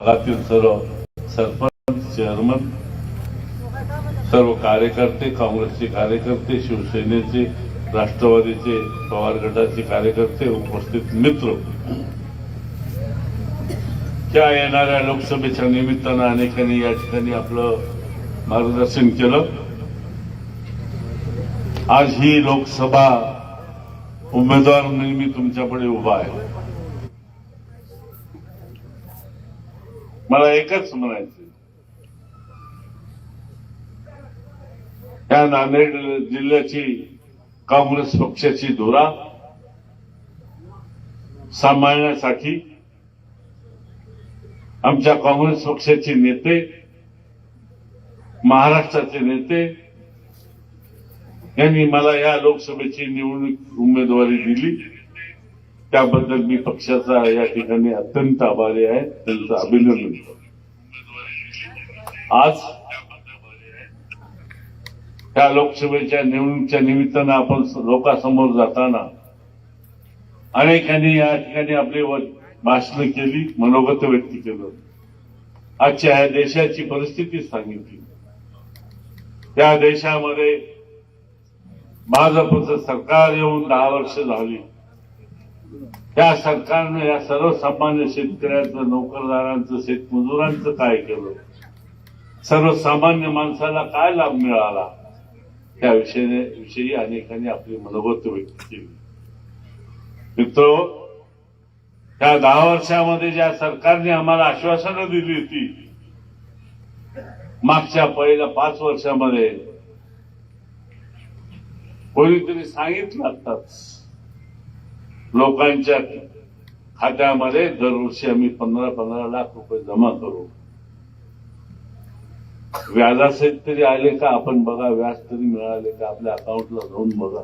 भागातील सर्व सरपंच चेअरमन सर्व कार्यकर्ते काँग्रेसचे कार्यकर्ते शिवसेनेचे राष्ट्रवादीचे पवार गटाचे कार्यकर्ते उपस्थित मित्र. त्या येणाऱ्या लोकसभेच्या निमित्तानं अनेकांनी या ठिकाणी आपलं मार्गदर्शन केलं. आज ही लोकसभा उमेदवार म्हणून मी तुमच्यापुढे उभा आहे. मला एकच म्हणायचं या नांदेड जिल्ह्याची काँग्रेस पक्षाची धुरा सांभाळण्यासाठी आमच्या काँग्रेस पक्षाचे नेते महाराष्ट्राचे नेते यांनी मला या लोकसभेची निवडणूक उमेदवारी दिली. त्याबद्दल मी पक्षाचा या ठिकाणी अत्यंत आभारी आहे. त्यांचं अभिनंदन करतो. आज त्या लोकसभेच्या निवडणुकीच्या निमित्तानं आपण लोकांसमोर जाताना अनेकांनी या ठिकाणी आपली भाषणं केली मनोगत व्यक्त केलं. आजच्या ह्या देशाची परिस्थिती सांगितली. त्या देशामध्ये भाजपचं सरकार येऊन दहा वर्ष झाली. त्या सरकारनं या सर्वसामान्य शेतकऱ्यांचं नोकरदारांचं शेतमजुरांचं काय केलं? सर्वसामान्य माणसाला काय लाभ मिळाला? त्या विषयाने विषयी अनेकांनी आपली मनोगत व्यक्त केली. मित्र त्या दहा वर्षामध्ये ज्या सरकारने आम्हाला आश्वासनं दिली होती मागच्या पहिल्या पाच वर्षामध्ये कोणीतरी सांगितलं आताच लोकांच्या खात्यामध्ये दरवर्षी आम्ही पंधरा पंधरा लाख रुपये जमा करू. व्याजासहित तरी आले का आपण बघा व्याज तरी मिळाले का आपल्या अकाउंटला जाऊन बघा.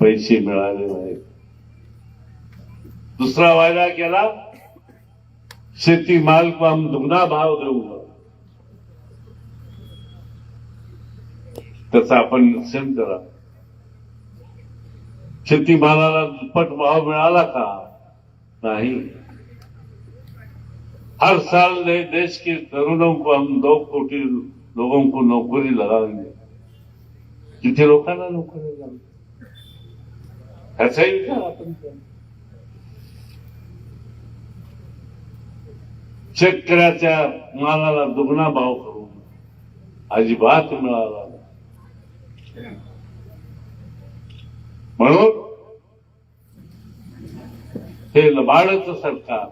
पैसे मिळाले नाहीत. दुसरा वायदा केला शेती माल पाम दुगना भाव देऊ त्याचा आपण निश्चय करा. शेतीमालाला दुप्पट भाव मिळाला का? नहीं. हर साल नए देश के तरुणों को हम दो कोटी लोगों को नौकरी लगाएंगे। किती लोकांना नोकरी लागली ह्याचाही विचार आपण शेतकऱ्याच्या मालाला दुगणा भाव करून अजिबात मिळाला म्हणून हे लबाडचं सरकार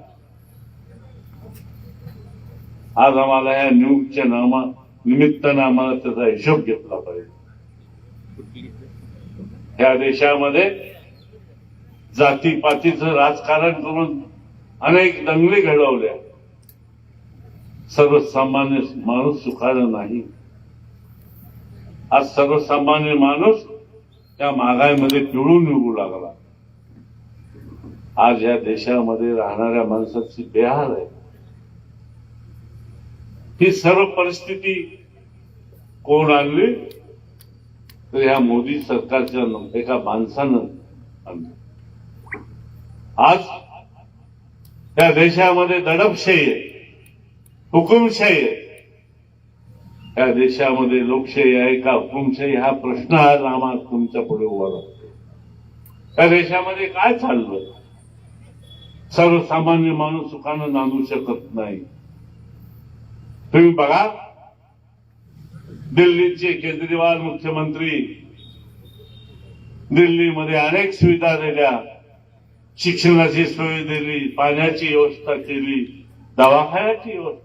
आज आम्हाला या न्यूजच्या नामा निमित्तानं आम्हाला त्याचा हिशोब घेतला पाहिजे. या देशामध्ये जातीपातीचं राजकारण करून अनेक दंगली घडवल्या. सर्वसामान्य माणूस सुखाला नाही. आज सर्वसामान्य माणूस त्या महागाईमध्ये पिळून निघू लागला. आज या देशामध्ये राहणाऱ्या माणसाची बेहाल आहे. ही सर्व परिस्थिती कोण आणली? तर ह्या मोदी सरकारच्या एका माणसानं आणली. आज या देशामध्ये दडपशाही आहे हुकुमशाही आहे. या देशामध्ये लोकशाही आहे का? हुकुमशाही हा प्रश्न आज आम्हाला तुमच्यापुढे उभा राहतो. त्या देशामध्ये काय चाललं? सर्वसामान्य माणूस सुखानं नांदू शकत नाही. तुम्ही बघा दिल्लीचे केजरीवाल मुख्यमंत्री दिल्लीमध्ये अनेक सुविधा दिल्या. शिक्षणाची सोय दिली पाण्याची व्यवस्था केली दवाखान्याची व्यवस्था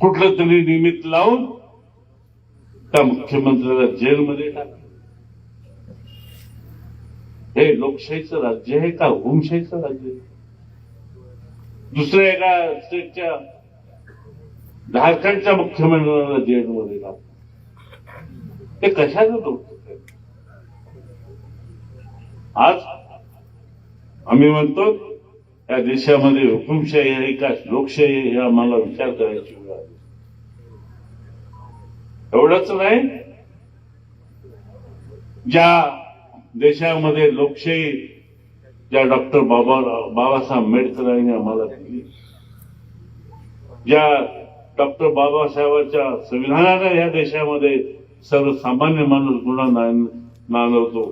कुठलं तरी निमित्त लावून त्या मुख्यमंत्र्याला जेलमध्ये टाकलं हे लोकशाहीचं राज्य आहे का हुकुमशाहीचं राज्य दुसऱ्या एका स्टेटच्या झारखंडच्या मुख्यमंत्र्याला जेलमध्ये टाकलं ते कशाचं लोक आज आम्ही म्हणतो या देशामध्ये हुकुमशाही आहे का लोकशाही आहे हे आम्हाला विचार करायची. एवढंच नाही. ज्या देशामध्ये लोकशाही ज्या डॉक्टर बाबा बाबासाहेब आंबेडकरांनी आम्हाला दिली ज्या डॉक्टर बाबासाहेबांच्या संविधानाने या देशामध्ये सर्वसामान्य माणूस गुन्हा नांदवतो.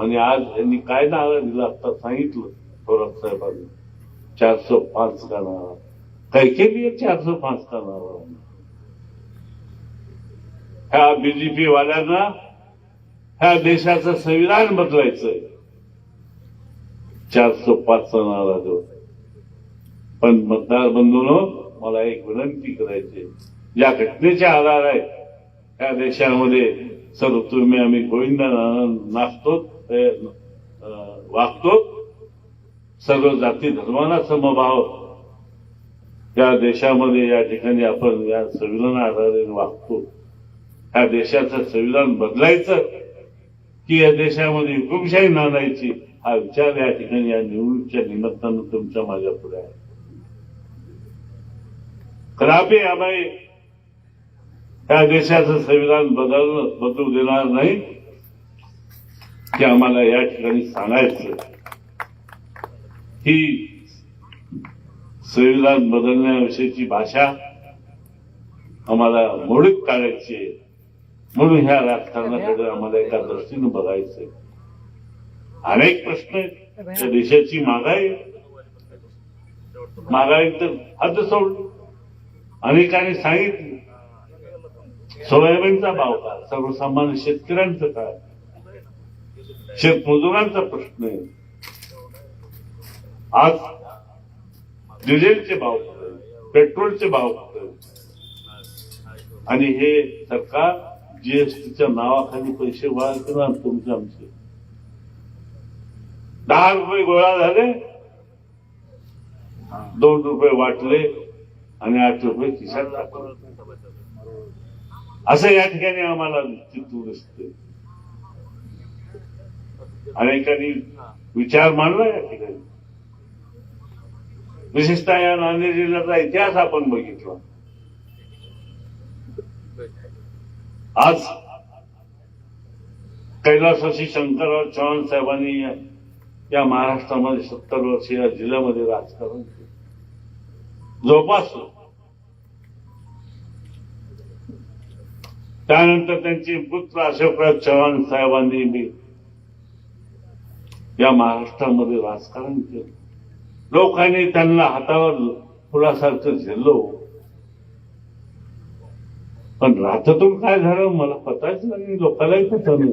आणि आज यांनी काय नारा दिला आता सांगितलं थोरात साहेबांनी. चारशे पाच का नारा काय केली चारशे पाच का नारा ह्या बीजेपी वाल्यांना ह्या देशाचं संविधान बदलायचं चारशे पाचचा नारा देऊ पण मतदार बंधून मला एक विनंती करायची या घटनेचे आधार आहे या देशामध्ये सर्व तुम्ही आम्ही गोविंदा नाचतो वागतो. सर्व जाती धर्माना समभाव. या देशामध्ये या ठिकाणी आपण या संविधान आधारे वागतो. ह्या देशाचं संविधान बदलायचं की या देशामध्ये हुकुमशाही नांदायची हा विचार या ठिकाणी या निवडणुकीच्या निमित्तानं तुमच्या माझ्या पुढे आहे. कदापि आम्ही या देशाचं संविधान बदलणं बदलू देणार नाही हे आम्हाला या ठिकाणी सांगायचं. ही संविधान बदलण्याविषयीची भाषा आम्हाला मोडीत काढायची आहे. म्हणून ह्या राजकारणाकडे आम्हाला एका दृष्टीनं बघायचंय. अनेक प्रश्न आहेत. या देशाची महागाई महागाई तर हद्द सोडली अनेकांनी सांगितलं. सोयाबीनचा भाव काय सर्वसामान्य शेतकऱ्यांचं काय शेतमजुरांचा प्रश्न आहे. आज डिझेलचे भाव? पेट्रोलचे भाव? आणि हे सरकार जीएसटीच्या नावाखाली पैसे गोळा करणार तुमचे आमचे दहा रुपये गोळा झाले दोन रुपये वाटले आणि आठ रुपये खिशात असं या ठिकाणी आम्हाला चित्तू असते अनेकांनी विचार मांडला या ठिकाणी विशेषतः या नांदेड जिल्ह्याचा इतिहास आपण बघितला आज कैलासशी शंकरराव चव्हाण साहेबांनी या- महाराष्ट्रामध्ये सत्तर वर्ष या जिल्ह्यामध्ये राजकारण केलं. जोपासलं त्यानंतर त्यांचे पुत्र अशोकराव चव्हाण साहेबांनी मी या महाराष्ट्रामध्ये राजकारण केलं. लोकांनी त्यांना हातावर फुलासारखं झेललो. पण राहतातून काय झालं? मला पताच नाही. लोकांनाही पता नाही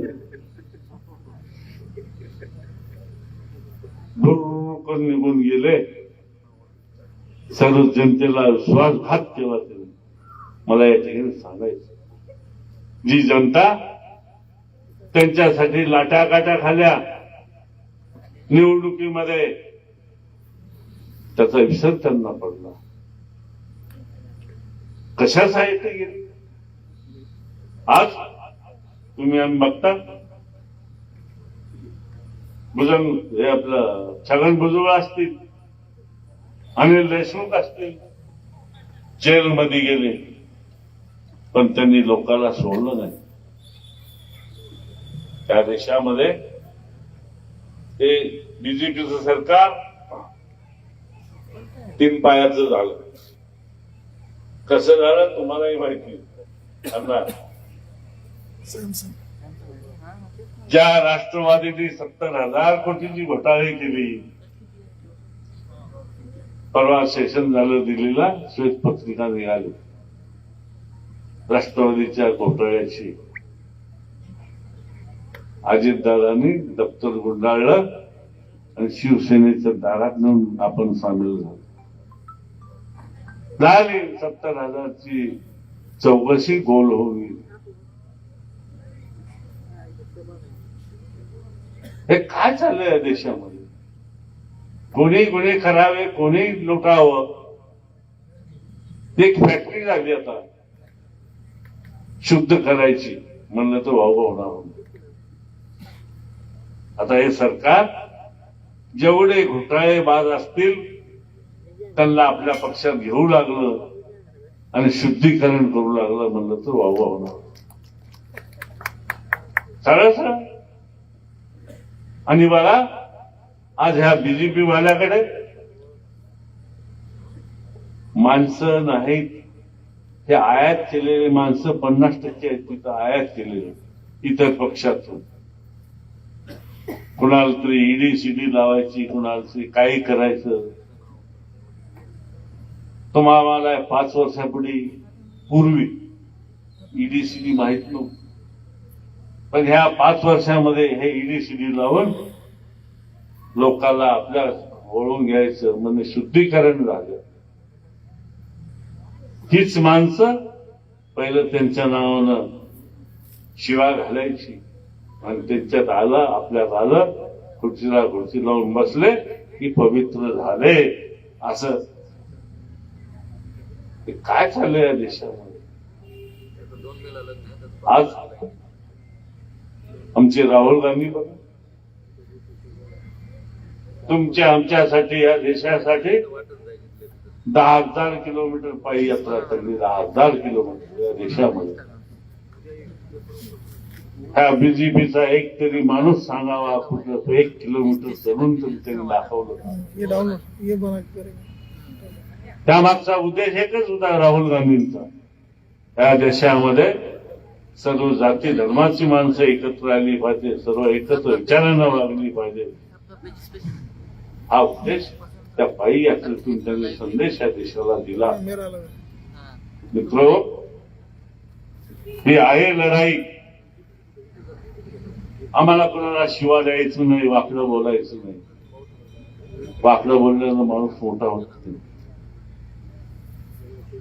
करून निघून गेले. सर्व जनतेला विश्वासघात केला त्यांनी. मला या ठिकाणी सांगायचं जी जनता त्यांच्यासाठी लाटाकाटा खाल्या निवडणुकीमध्ये त्याचा विसर त्यांना पडला. कशासाठी गेले? आज तुम्ही आम्ही बघता. भुजंग हे आपलं छगन भुजबळ असतील अनिल देशमुख असतील जेलमध्ये गेले पण त्यांनी लोकांना सोडलं नाही. त्या देशामध्ये हे बीजेपीचं सरकार तीन पायाचं झालं. कसं झालं तुम्हालाही माहिती. त्यांना ज्या राष्ट्रवादीने सत्तर हजार कोटीची घोटाळे केली परवा सेशन झालं दिल्लीला श्वेतपत्रिका निघाली. राष्ट्रवादीच्या घोटाळ्याची अजितदादांनी दप्तर गुंडाळलं आणि शिवसेनेच्या दारात नेऊन आपण सामील झालो. झाली सत्तर हजारची चौकशी गोल होईल. हे काय चाललंय या देशामध्ये? कोणी गुन्हे करावे कोणी लुटावं? एक फॅक्टरी लागली आता. शुद्ध करायची. म्हणलं तर वाव होणार आता हे सरकार जेवढे घोटाळे बाज असतील त्यांना आपल्या पक्षात घेऊ लागलं आणि शुद्धीकरण करू लागलं म्हणलं तर वाव होणार. सरळ सरळ आणि बघा आज ह्या बीजेपी वाल्याकडे माणसं नाहीत. हे आयात केलेले माणसं पन्नास टक्के आहेत तिथं आयात केलेले इतर पक्षातून. कुणाला तरी ईडी सीडी लावायची कुणाला तरी काही करायचं. तुम्हाला पाच वर्षापूर्वी पूर्वी ईडी सीडी माहीत नव्हतं. पण ह्या पाच वर्षामध्ये हे ईडी सीडी लावून लोकांना आपल्या ओळून घ्यायचं म्हणजे शुद्धीकरण झालं. हीच माणसं पहिलं त्यांच्या नावानं शिवा घालायची. आणि त्यांच्यात आलं आपल्यात आलं खुर्चीला खुर्ची लावून बसले की पवित्र झाले. असं. काय चाललंय या देशामध्ये? आज आमचे राहुल गांधी बघा. तुमच्या आमच्यासाठी या देशासाठी दहा हजार किलोमीटर पायी यात्रा करली दहा हजार किलोमीटर या देशामध्ये. ह्या बीजेपीचा एक तरी माणूस सांगावा कुठलं एक किलोमीटर चढून तरी त्यांनी दाखवलं. ये डाउनलोड ये बना के करेंगे त्यामागचा उद्देश एकच होता राहुल गांधींचा. या देशामध्ये सर्व जाती धर्माची माणसं एकत्र आली पाहिजे सर्व एकत्र विचारांना लागली पाहिजे. हा उद्देश त्या पायी यात्रेतून त्यांनी संदेश या देशाला दिला. मित्र ही आहे लढाई. आम्हाला कोणाला शिवा द्यायचं नाही वाकडं बोलायचं नाही. वाकडं बोलल्यानं माणूस मोठा होत नाही.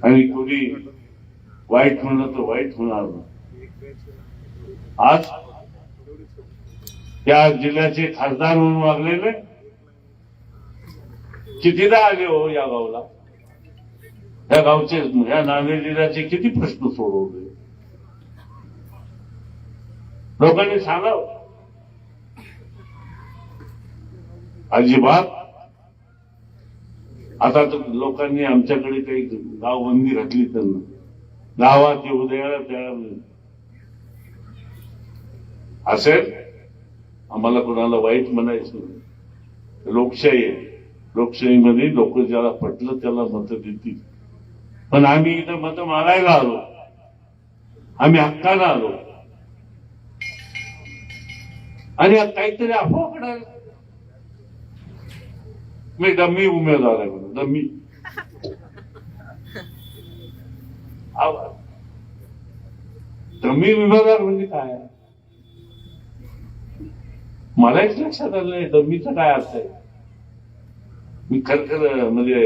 आणि कोणी वाईट म्हणलं तर वाईट होणार नाही. आज या जिल्ह्याचे खासदार म्हणून वागलेले कितीदा आले हो या गावला? या गावचे या नांदेड जिल्ह्याचे किती प्रश्न सोडवले? लोकांनी सांगावं. अजिबात. आता तर लोकांनी आमच्याकडे काही गावबंदी घातली त्यांना गावात येऊ द्यायला त्या असेल आम्हाला कोणाला वाईट म्हणायचं नाही. लोकशाही आहे. लोकशाहीमध्ये लोक ज्याला पटलं त्याला मतं देतील. पण आम्ही इथं मतं मागायला आलो. आम्ही हक्कानं आलो. आणि काहीतरी अफवा पडायला मी डम्मी उमेदवार आहे म्हणून डम्मी. डम्मी उमेदवार म्हणजे काय? मला एक लक्षात आलं नाही डम्मीचा काय अर्थ आहे? मी खरखर म्हणजे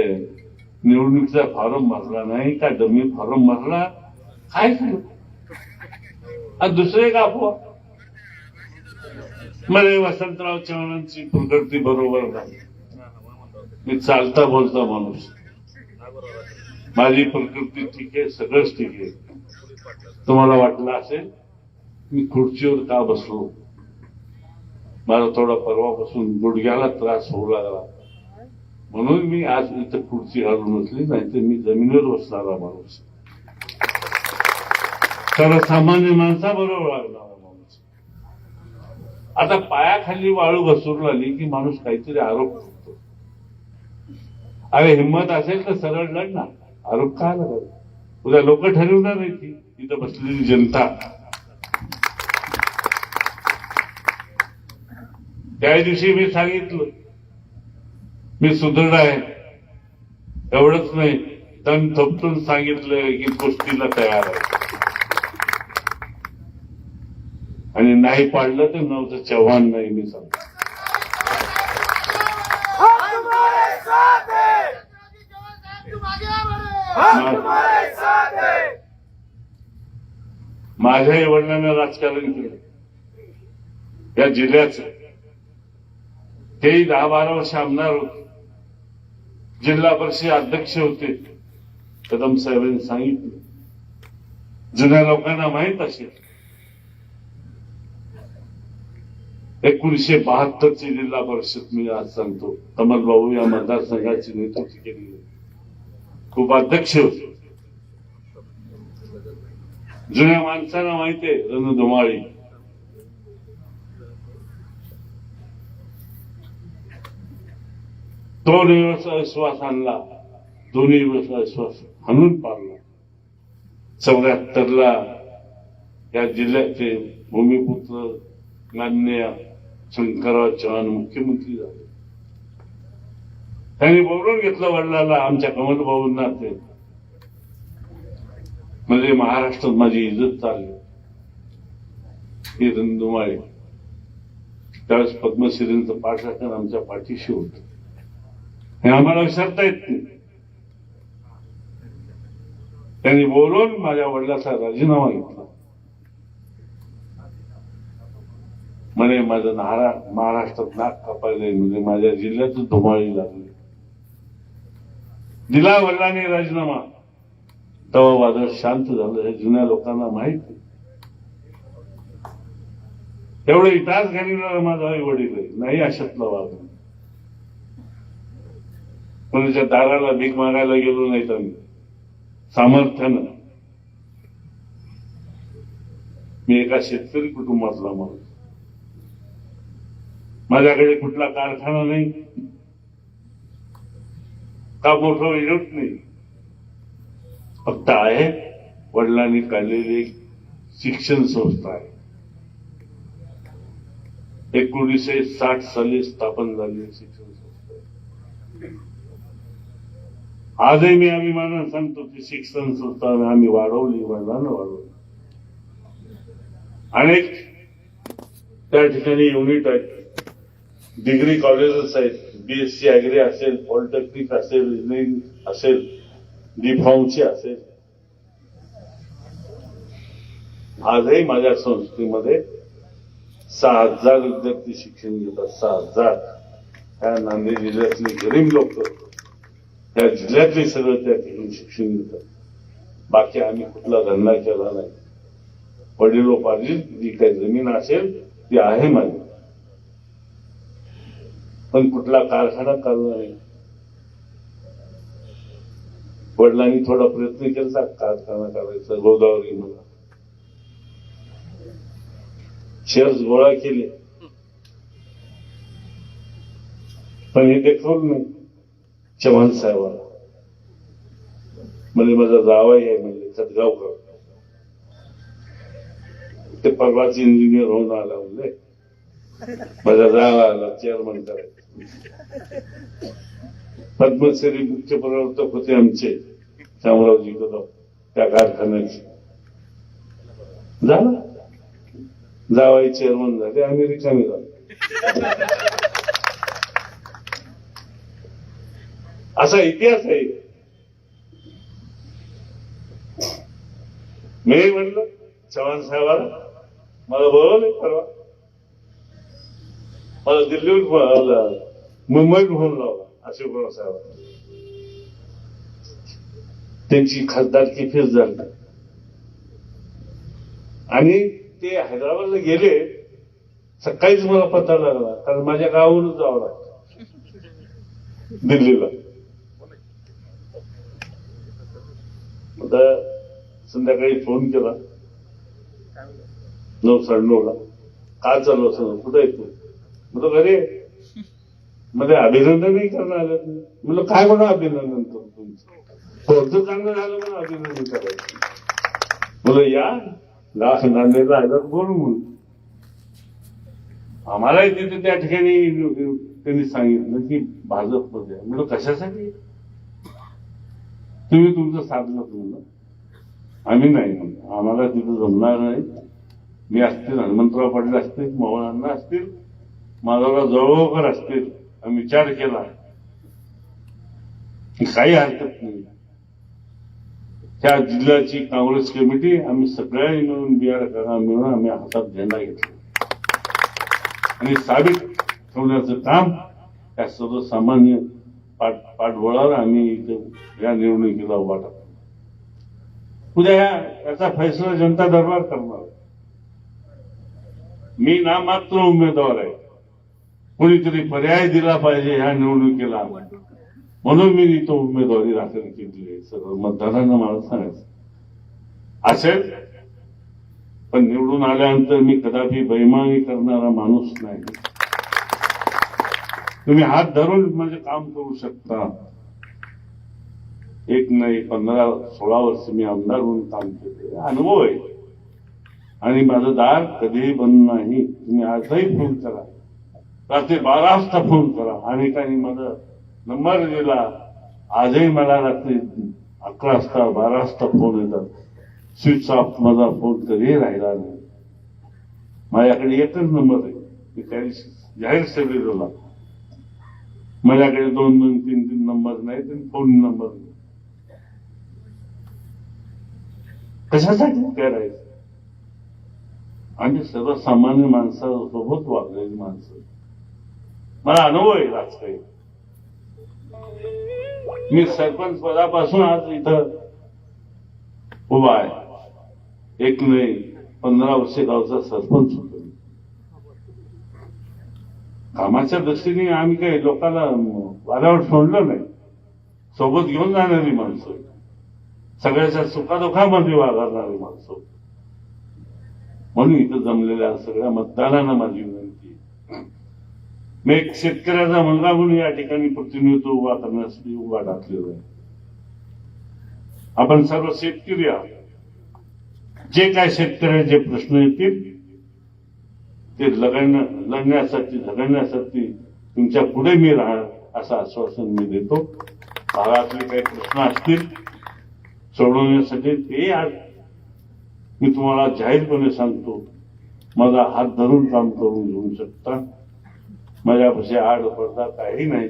निवडणुकीचा फॉर्म भरला नाही का? डमी फॉर्म भरला? काय झालं दुसरे का अफवा. मला वसंतराव चव्हाणांची प्रकृती बरोबर नाही. मी चालता बोलता माणूस. माझी प्रकृती ठीक आहे सगळंच ठीक आहे. तुम्हाला वाटलं असेल मी खुर्चीवर का बसलो? मला थोडा परवापासून गुडघ्याला त्रास होऊ लागला. म्हणून मी आज इथं खुर्ची घालून बसली नाही तर मी जमिनीवर बसणारा माणूस. सर्वसामान्य माणसाबरोबर लागणारा माणूस. आता पायाखाली वाळू घसरू लागली की माणूस काहीतरी आरोप करतो. अरे हिंमत असेल तर सरळ लढणार ना. आरोप काय लागला उद्या लोक ठरवणार नाही ती तिथं बसलेली जनता. त्या दिवशी मी सांगितलं. मी सुदृढ आहे. एवढंच नाही. तन थपटून सांगितलं की गोष्टीला तयार आहे. आणि नाही पाडलं तर नव्हतं चव्हाण नाही मी सांगतो. माझ्याही वडिलांना राजकारण केलं. या जिल्ह्याचं. हे दहा बारा वर्ष आमदार होते जिल्हा परिषद अध्यक्ष होते. कदम साहेबांनी सांगितलं. जुन्या लोकांना माहीत असेल. एकोणीशे बहात्तरची जिल्हा परिषद मी आज सांगतो. कमल भाऊ या मतदारसंघाचे नेतृत्व केली. खूप अध्यक्ष होते. जुन्या माणसांना माहितीये रणधुमाळी. दोन दिवस विश्वास आणला. दोन्ही दिवस विश्वास हाणून पाडला चौऱ्याहत्तरला या जिल्ह्याचे भूमिपुत्र मान्य शंकरराव चव्हाण मुख्यमंत्री झाले. त्यांनी बोलून घेतलं वडिलाला आमच्या कमल भाऊंना ते. म्हणजे महाराष्ट्रात माझी इज्जत चालली. हे रंधुमाळी त्यावेळेस पद्मश्रींचं पाठराखण आमच्या पाठीशी होत. हे आम्हाला विसरता येत नाही. त्यांनी बोलून माझ्या वडिलाचा राजीनामा घेतला. म्हणे माझं नारा महाराष्ट्रात नाक कापायला म्हणजे माझ्या जिल्ह्यात धुमाळी लागली. दिला वडिलांनी राजीनामा. तेव्हा वादळ शांत झालं हे जुन्या लोकांना माहीत एवढं इतिहास घालणारा माझा आई वडील आहे नाही अशातला वाद कोणाच्या दाराला भीक मागायला गेलो नाही तर सामर्थ्यानं. मी एका शेतकरी कुटुंबातला माणूस. माझ्याकडे कुठला कारखाना नाही. का मोठं विरोध नाही. फक्त आहे वडिलांनी काढलेली एक शिक्षण संस्था आहे. एकोणीसशे साठ साली स्थापन झालेली शिक्षण संस्था आहे. आजही मी अभिमानानं सांगतो की शिक्षण संस्था आम्ही वाढवली वडिलांना वाढवली. अनेक त्या ठिकाणी युनिट आहेत. डिग्री कॉलेजेस आहेत. बीएससी अॅग्री असेल पॉलिटेक्निक असेल इंजिनिअरिंग असेल डी असेल. आजही माझ्या संस्थेमध्ये सहा हजार विद्यार्थी शिक्षण घेतात. सहा हजार. त्या नांदेड जिल्ह्यातले गरीब लोक. त्या जिल्ह्यातले सगळं त्या ठिकाणी शिक्षण घेतात बाकी आम्ही कुठला धंदा केला नाही. वडिलोपार्जित जी काही जमीन असेल ती आहे माझी. पण कुठला कारखाना काढला नाही. वडिलांनी थोडा प्रयत्न केला कारखाना काढायचा गोदावरी मला शेअर्स गोळा केले. पण हे देखवलं नाही. चव्हाण साहेबांना. म्हणजे माझा जावाई आहे म्हणजे सदगावकर. ते परवाच इंजिनियर होऊन आला म्हणजे माझा जावा आला चेअरमन करायचं. पद्मश्री मुख्य प्रवर्तक होते आमचे शामरावजी कदम त्या कारखान्याचे. झालं? जावाई चेअरमन झाले आम्ही रिकामी झालो असा इतिहास आहे. मी म्हणलं चव्हाण साहेबाला मला बोलवले परवा. मला दिल्लीहून मुंबईत म्हणून लावला अशोकराव साहेब. त्यांची खासदारकी फेस झाली. आणि ते हैदराबादला गेले सकाळीच मला पत्ता लागला कारण माझ्या गावावरून जावं लागतं. दिल्लीला. आता संध्याकाळी फोन केला. नऊ साडेनऊला. काय चालू असं कुठं येतो म्हणतो मध्ये अभिनंदनही करणार आलं म्हणलं काय म्हणा अभिनंदन करू तुमचं? कोणतं चांगलं झालं म्हणून अभिनंदन करायचं. म्हणलं या लास नांदेडला आयला बोलू म्हणून. आम्हालाही तिथे त्या ठिकाणी त्यांनी सांगितलं की भाजपमध्ये आहे. म्हणलं कशासाठी? तुम्ही तुमचं साधलं तुमचं आम्ही नाही म्हणलं आम्हाला तिथं जमणार नाही. मी असतील हनुमंतराव पाटील असतील मोहन असतील माधवराव जवळकर असतील आम्ही विचार केला. की काही हरकत नाही. त्या जिल्ह्याची काँग्रेस कमिटी आम्ही सगळ्यांनी मिळून बिहार करा मिळून आम्ही हातात झेंडा घेतला. आणि साबित ठेवण्याचं काम त्या सर्वसामान्य पाठ पाठबळावर आम्ही या निवडणुकीला उभा टाकतो उद्या याचा फैसला जनता दरबार करणार. मी नामात्र उमेदवार आहे. कोणीतरी पर्याय दिला पाहिजे ह्या निवडणुकीला. म्हणून मी इथं उमेदवारी दाखल केली आहे. सगळं मतदारांना मला सांगायचं. असेल पण निवडून आल्यानंतर मी कदापि बैमानी करणारा माणूस नाही. तुम्ही हात धरून म्हणजे काम करू शकता. एक नाही पंधरा सोळा वर्ष मी आमदार म्हणून काम केले अनुभव आहे. आणि माझं दार कधीही बंद नाही. तुम्ही आजही फोन करा. रात्री बारा वाजता फोन करा. अनेकांनी माझा नंबर दिला. आजही मला रात्री अकरा वाजता बारा वाजता फोन येतात. स्विच ऑफ माझा फोन कधीही राहिला नाही. माझ्याकडे एकच नंबर आहे. मी काही जाहीर सेवेला माझ्याकडे दोन दोन तीन तीन नंबर नाही आणि फोन नंबर नाही कशासाठी करायचं आम्ही सर्वसामान्य माणसासोबत वागलेली माणसं. मला अनुभव आहे राजकारण. मी सरपंच पदापासून आज इथं उभा आहे. एक नाही पंधरा वर्षे गावचा सरपंच होतो. कामाच्या दृष्टीने आम्ही काही लोकांना वाऱ्यावर सोडलं नाही. सोबत घेऊन जाणारी माणसं सगळ्याच्या सुखादुखामध्ये वागणारी माणसं म्हणून इथं जमलेल्या सगळ्या मतदारांना माझी विनंती मी एक शेतकऱ्याचा मुलगा म्हणून या ठिकाणी प्रतिनिधित्व उभा करण्यासाठी उभा टाकलेला आहे. आपण सर्व शेतकरी आहोत. जे काय शेतकऱ्याचे प्रश्न येतील ते लढण्या लढण्यासाठी झगडण्यासाठी तुमच्यापुढे मी राहणार असं आश्वासन मी देतो. भागातले काही प्रश्न असतील सोडवण्यासाठी ते आज मी तुम्हाला जाहीरपणे सांगतो. माझा हात धरून काम करून घेऊ शकता. माझ्यापाशी आड पडदा काही नाही.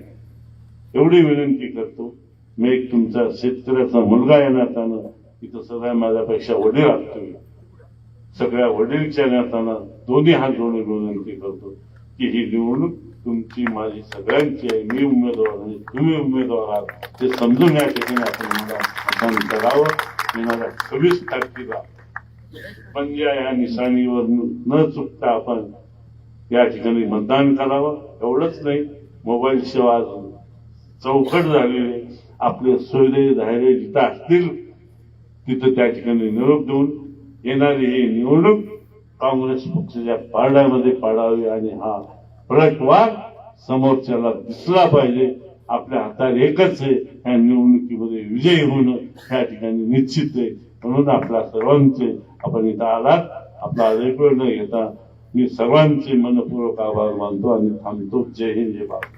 एवढी विनंती करतो. मी एक तुमचा शेतकऱ्याचा मुलगा या नात्यानं इथं सगळ्या माझ्यापेक्षा वडील असतो सगळ्या वडीलच्या नात्यानं दोन्ही हात जोडून विनंती करतो की ही निवडणूक तुमची माझी सगळ्यांची आहे. मी उमेदवार आहे. तुम्ही उमेदवार आहात. ते समजून या ठिकाणी आपण मला मतदान करावं. येणाऱ्या सव्वीस तारखेला पंजा या निशाणीवर न चुकता आपण या ठिकाणी मतदान करावं. एवढंच नाही मोबाईल सेवा चौकट झालेले आपले सोयरे धायरे जिथं असतील तिथं त्या ठिकाणी निरोप देऊन येणारी ही निवडणूक काँग्रेस पक्षाच्या पारड्यामध्ये पाडावी आणि हा पलटवार समोरच्याला दिसला पाहिजे. आपल्या हातात एकच आहे या निवडणुकीमध्ये विजयी होणं या ठिकाणी निश्चित आहे. म्हणून आपल्या सर्वांचे आपण इथं आलात. आपला अधिक वेळ न घेता मी सर्वांचे मनपूर्वक आभार मानतो आणि थांबतो. जय हिंद जय भारत.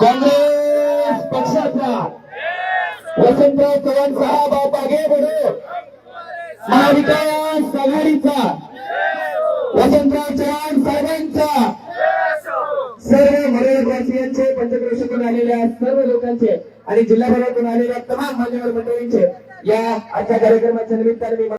काँग्रेस पक्षाचा वसंतराव चव्हाण साहेब आप आगे बढो महाविकास आघाडीचा वसंतराव चव्हाण साहेबांचा. सर्व मराठवासियांचे पंचक्रोशीतून आलेल्या सर्व लोकांचे आणि जिल्हाभरातून आलेल्या तमाम मान्यवर मंडळींचे या आजच्या कार्यक्रमाच्या निमित्ताने